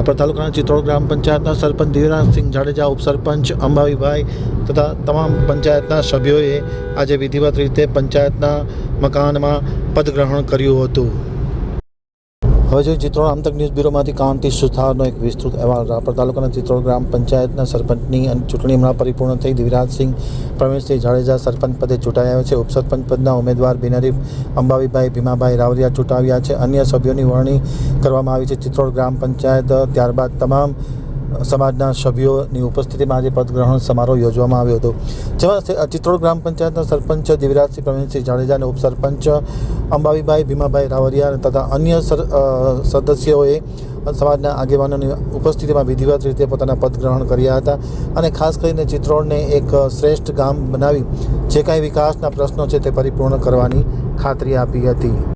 રાપર તાલુકાના ચિત્રોડ ગ્રામ પંચાયતના સરપંચ દેવરાજસિંહ જાડેજા, ઉપસરપંચ અંબાવીભાઈ તથા તમામ પંચાયતના સભ્યોએ આજે વિધિવત રીતે પંચાયતના મકાનમાં પદગ્રહણ કર્યું હતું. હવે જોઈએ ચિત્રોડ આમતક ન્યૂઝ બ્યુરોમાંથી કાંતિ સુથારનો એક વિસ્તૃત અહેવાલ. રાપર તાલુકાના ચિત્રોડ ગ્રામ પંચાયતના સરપંચની ચૂંટણી હમણાં પરિપૂર્ણ થઈ દિવ્યરાજસિંહ પ્રવીણસિંહ જાડેજા સરપંચ પદે ચૂંટાયા છે. ઉપસરપંચ પદના ઉમેદવાર બિનહરીફ અંબાવીભાઈ ભીમાભાઈ રાવરિયા ચૂંટાવ્યા છે. અન્ય સભ્યોની વરણી કરવામાં આવી છે ચિત્રોડ ગ્રામ પંચાયત. ત્યારબાદ તમામ સમાજના સભ્યોની ઉપસ્થિતિમાં આજે પદગ્રહણ સમારોહ યોજવામાં આવ્યો હતો. જેમાં ચિત્રોડ ગ્રામ પંચાયતના સરપંચ દિવ્યરાજસિંહ પ્રવીણસિંહ જાડેજા અને ઉપસરપંચ અંબાવીભાઈ ભીમાભાઈ રાવરિયા તથા અન્ય સદસ્યોએ સમાજના આગેવાનોની ઉપસ્થિતિમાં વિધિવત રીતે પોતાના પદ ગ્રહણ કર્યા હતા અને ખાસ કરીને ચિત્રોડને એક શ્રેષ્ઠ ગામ બનાવી જે કાંઈ વિકાસના પ્રશ્નો છે તે પરિપૂર્ણ કરવાની ખાતરી આપી હતી.